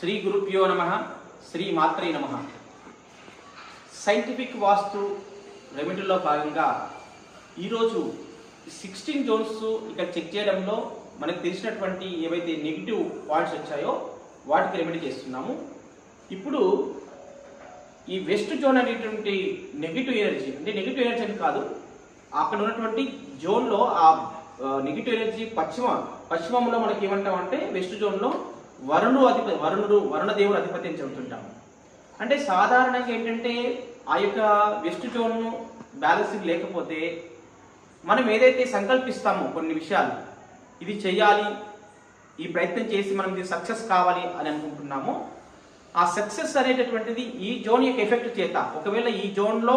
శ్రీ గురుభ్యో నమ శ్రీ మాత్రే నమ. సైంటిఫిక్ వాస్తు రెమెడీలో భాగంగా ఈరోజు సిక్స్టీన్ జోన్స్ ఇక్కడ చెక్ చేయడంలో మనకు తెలిసినటువంటి ఏవైతే నెగిటివ్ పాయింట్స్ వచ్చాయో వాటికి రెమెడీ చేస్తున్నాము. ఇప్పుడు ఈ వెస్ట్ జోన్ అనేటువంటి నెగిటివ్ ఎనర్జీ అంటే నెగిటివ్ ఎనర్జీ అని కాదు అక్కడ ఉన్నటువంటి జోన్లో ఆ నెగిటివ్ ఎనర్జీ పశ్చిమ పశ్చిమంలో మనకి ఏమంటాం అంటే వెస్ట్ జోన్లో వరుణుడు అధిపతి వరుణుడు వరుణ దేవుడు అధిపతి అని చెబుతుంటాం అంటే సాధారణంగా ఏంటంటే ఆ యొక్క వెస్ట్ జోన్ బ్యాలెన్సింగ్ లేకపోతే మనం ఏదైతే సంకల్పిస్తామో కొన్ని విషయాలు ఇది చేయాలి ఈ ప్రయత్నం చేసి మనం ఇది సక్సెస్ కావాలి అని అనుకుంటున్నామో ఆ సక్సెస్ అనేటటువంటిది ఈ జోన్ యొక్క ఎఫెక్ట్ చేత ఒకవేళ ఈ జోన్లో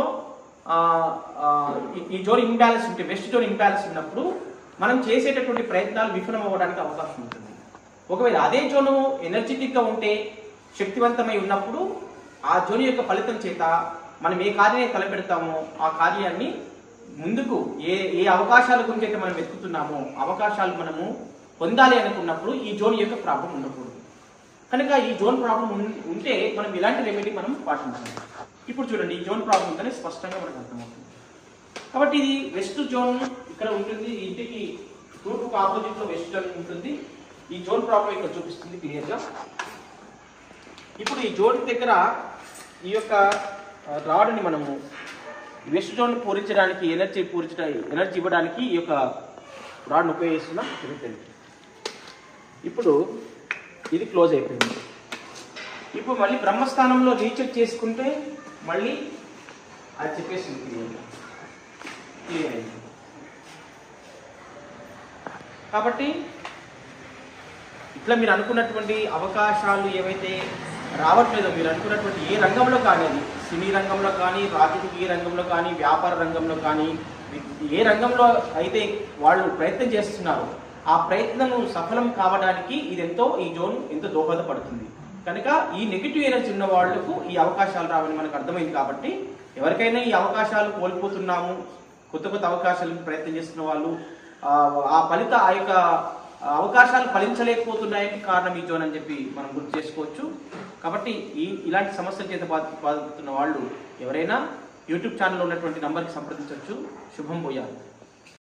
ఈ- ఈ జోన్ ఇంబ్యాలెన్స్ ఉంటే వెస్ట్ జోన్ ఇంబ్యాలెన్స్ ఉన్నప్పుడు మనం చేసేటటువంటి ప్రయత్నాలు విఫలం అవ్వడానికి అవకాశం ఉంటుంది. ఒకవేళ అదే జోను ఎనర్జెటిక్గా ఉంటే శక్తివంతమై ఉన్నప్పుడు ఆ జోన్ యొక్క ఫలితం చేత మనం ఏ కార్యాన్ని తలపెడతామో ఆ కార్యాన్ని ముందుకు ఏ ఏ అవకాశాల గురించి అయితే మనం వెతుకుతున్నామో అవకాశాలు మనము పొందాలి అనుకున్నప్పుడు ఈ జోన్ యొక్క ప్రాబ్లం ఉండకూడదు. కనుక ఈ జోన్ ప్రాబ్లం ఉంటే మనం ఇలాంటి రెమెడీ మనం పాటించాలి ఇప్పుడు చూడండి ఈ జోన్ ప్రాబ్లం ఉందని స్పష్టంగా మనకు అర్థమవుతుంది. కాబట్టి ఇది వెస్ట్ జోన్ ఇక్కడ ఉంటుంది ఇంటికి తూర్పుకు ఆపోజిట్లో వెస్ట్ జోన్ ఉంటుంది. ఈ జోన్ ప్రాబ్లం ఇక్కడ చూపిస్తుంది క్లియర్గా ఇప్పుడు ఈ జోన్ దగ్గర ఈ యొక్క రాడ్ని మనము వెస్ట్ జోన్ పూరించడానికి ఎనర్జీ పూరించడం ఎనర్జీ ఇవ్వడానికి ఈ యొక్క రాడ్ని ఉపయోగిస్తున్నాం. తిరుగుతుంది ఇప్పుడు ఇది క్లోజ్ అయిపోయింది. ఇప్పుడు మళ్ళీ బ్రహ్మస్థానంలో రీచెక్ చేసుకుంటే మళ్ళీ అది చెప్పేసింది క్లియర్గా క్లియర్ అయింది. కాబట్టి ఇట్లా మీరు అనుకున్నటువంటి అవకాశాలు ఏవైతే రావట్లేదో మీరు అనుకున్నటువంటి ఏ రంగంలో కానీ అది సినీ రంగంలో కానీ రాజకీయ రంగంలో కానీ వ్యాపార రంగంలో కానీ ఏ రంగంలో అయితే వాళ్ళు ప్రయత్నం చేస్తున్నారో ఆ ప్రయత్నం సఫలం కావడానికి ఇది ఎంతో ఈ జోన్ ఎంతో దోహదపడుతుంది. కనుక ఈ నెగిటివ్ ఎనర్జీ ఉన్న వాళ్ళకు ఈ అవకాశాలు రావని మనకు అర్థమైంది కాబట్టి ఎవరికైనా ఈ అవకాశాలు కోల్పోతున్నాము కొత్త కొత్త అవకాశాలకు ప్రయత్నం చేస్తున్న వాళ్ళు ఆ ఫలిత ఆ యొక్క అవకాశాలు ఫలించలేకపోతున్నాయని కారణం ఈ జోన్ అని చెప్పి మనం గుర్తు చేసుకోవచ్చు. కాబట్టి ఈ ఇలాంటి సమస్యల చేత బాధ వాళ్ళు ఎవరైనా యూట్యూబ్ ఛానల్లో ఉన్నటువంటి నంబర్కి సంప్రదించవచ్చు. శుభం పోయాలి